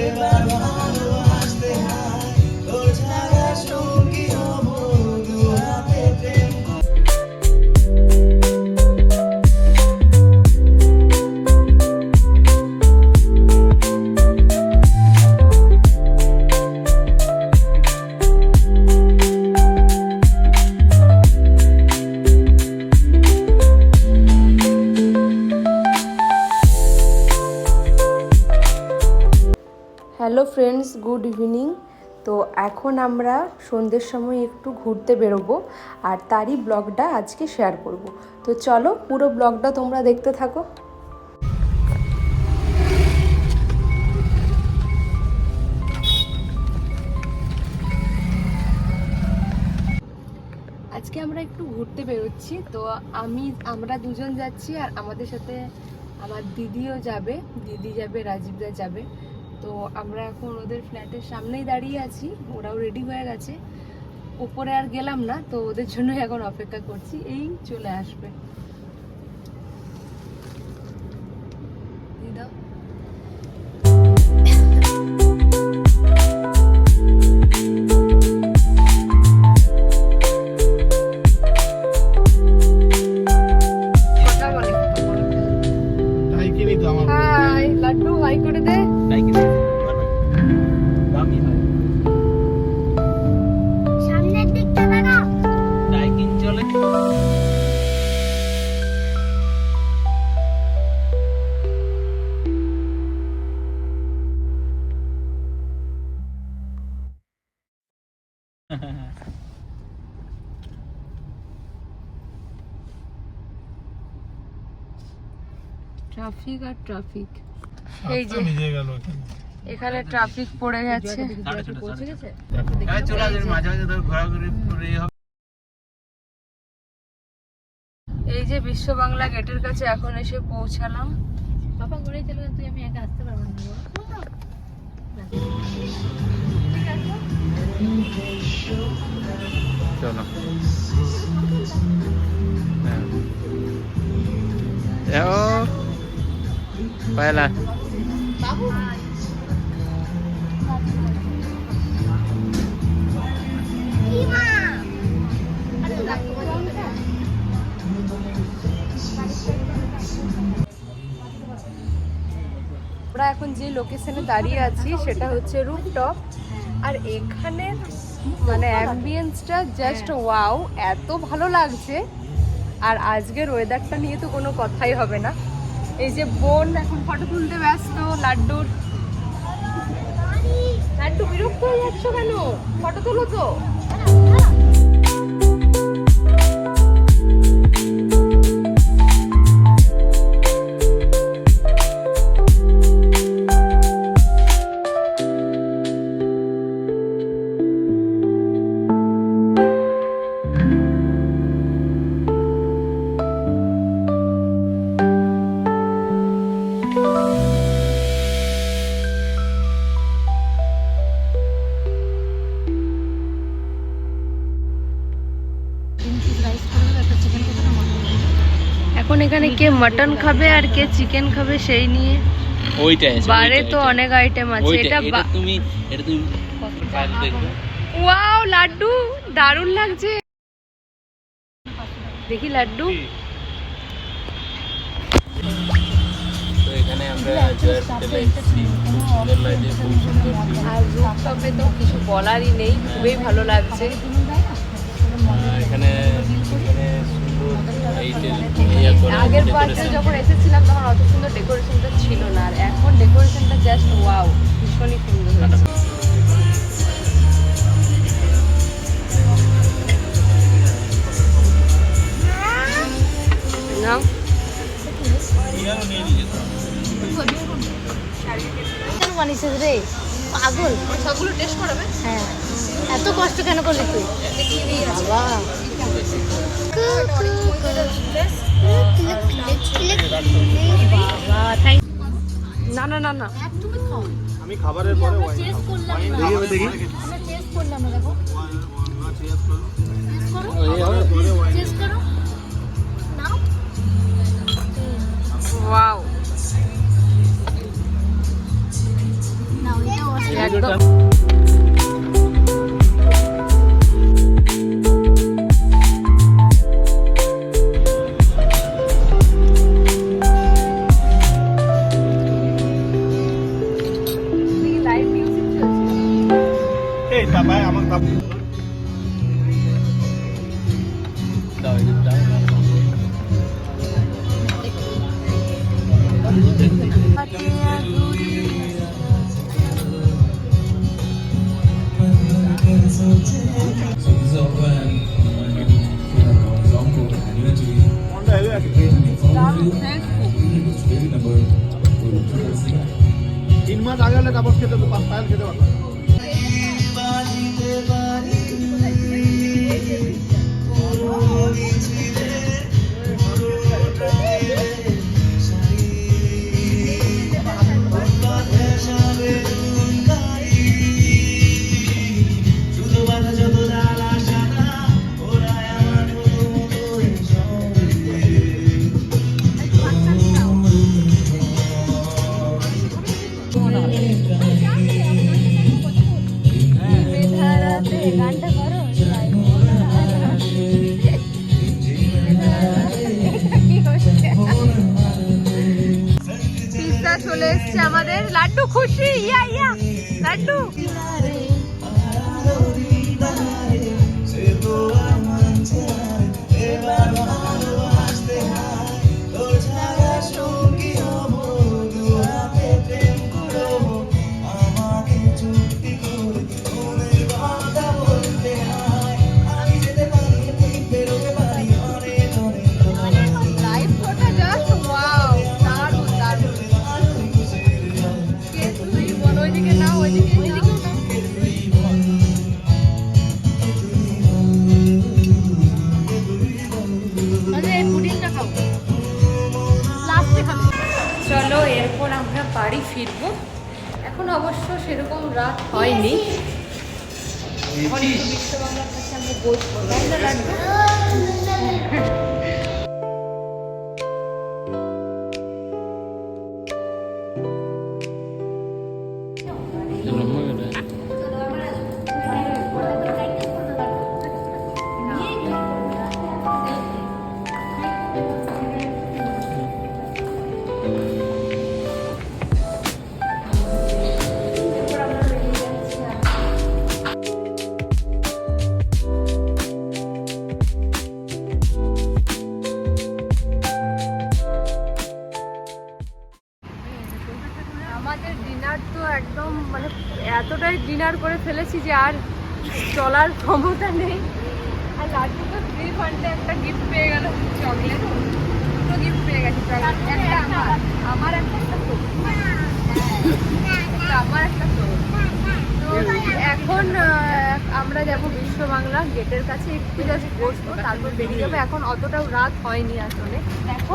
Jesus. Good evening. তো এখন আমরা সন্ধ্যের সময় একটু ঘুরতে বেরোবো আর তারই ব্লগটা আজকে শেয়ার করব। তো চলো পুরো ব্লগটা তোমরা দেখতে থাকো। আজকে আমরা একটু ঘুরতে বেরোচ্ছি। তো আমি, আমরা দুজন যাচ্ছি আর আমাদের সাথে আমার দিদিও যাবে, দিদি যাবে রাজীবদা যাবে। তো আমরা এখন ওদের ফ্ল্যাটের সামনেই দাঁড়িয়ে আছি, ওরাও রেডি হয়ে গেছে। উপরে আর গেলাম না, তো ওদের জন্যই এখন অপেক্ষা করছি, এই চলে আসবে। ট্রাফিক আর ট্রাফিক এই যে এখানে এখানে ট্রাফিক পড়ে গেছে। এই যে। বিশ্ব বাংলা গেটের কাছে এখন এসে পৌঁছালাম। বাবা ঘুরে চলে তুই আমি একা আসতে পারব না। বাবু মা আমরা এখন যে লোকেশনে দাঁড়িয়ে আছি সেটা হচ্ছে রুফটপ আর এখানে মানে অ্যাম্বিয়েন্সটা জাস্ট ওয়াও এত ভালো লাগছে। আর আজকের ওয়েদারটা নিয়ে তো কোনো কথাই হবে না। এই যে বোন এখন ফটো তুলতে ব্যস্ত, লাড্ডুর। লাড্ডু বিরক্ত হয়ে যাচ্ছ কেন? ফটো তুলো তো। এখন কে মাটন খাবে আর কে চিকেন খাবে সেই নিয়ে। ওইটাই আছে বারে তো অনেক আইটেম আছে এটা তুমি এটা তুমি ওয়াও লাড্ডু দারুণ লাগছে। দেখি লাড্ডু। তো এখানে আমরা রুফটপে তো কিছু বলারই নেই খুবই ভালো লাগছে। এখানে এখানে এইটের আগের। পার্কে যখন এসেছিলাম তখন অত সুন্দর ডেকোরেশনটা ছিল না। আর এখন ডেকোরেশনটা জাস্ট ওয়াও ভীষণই সুন্দর হয়েছে। বানিয়েছিস রে? পাগল। সবগুলো টেস্ট করাবে? হ্যাঁ। এত কষ্ট কেন করলি তুই? বাবা। না না না না। আমি খাবারের পরে আমরা চেস করলাম না। দেখি দেখি। আমরা চেস তিন মাস আগে হলে কাপড় খেতে পায়েল খেতে পারতাম 我的情是一样一样来住 ফিরবো। এখন অবশ্য সেরকম রাত হয়নি। বিশ্ববাংলার কাছে আমরা বসবো। আমাদের ডিনার তো একদম মানে এতটাই ডিনার করে ফেলেছি যে আর চলার ক্ষমতা নেই। আর লাড্ডু তো থ্রি ফান্ডে একটা গিফট পেয়ে গেল। চকলেট দুটো গিফট পেয়ে গেছে। চকলেট একটা আমার আমার একটা আমার একটা তো। এখন আমরা যাব বিশ্ব বাংলা গেটের কাছে। একটু জাস্ট বসবো তারপর বেরিয়ে যাব। এখন অতটাও রাত হয়নি আসলে। দেখো।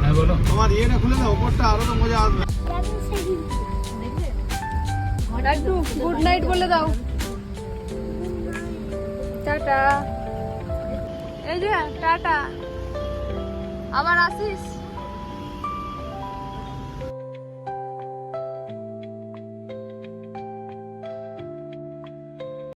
হ্যাঁ বলো। তোমার ইয়েটা খুলে দাও ওপরটা আরও তো মজা আসবে। লাড্ডু গুড নাইট বলে দাও। টাটা। এই যে টাটা। আবার আসিস?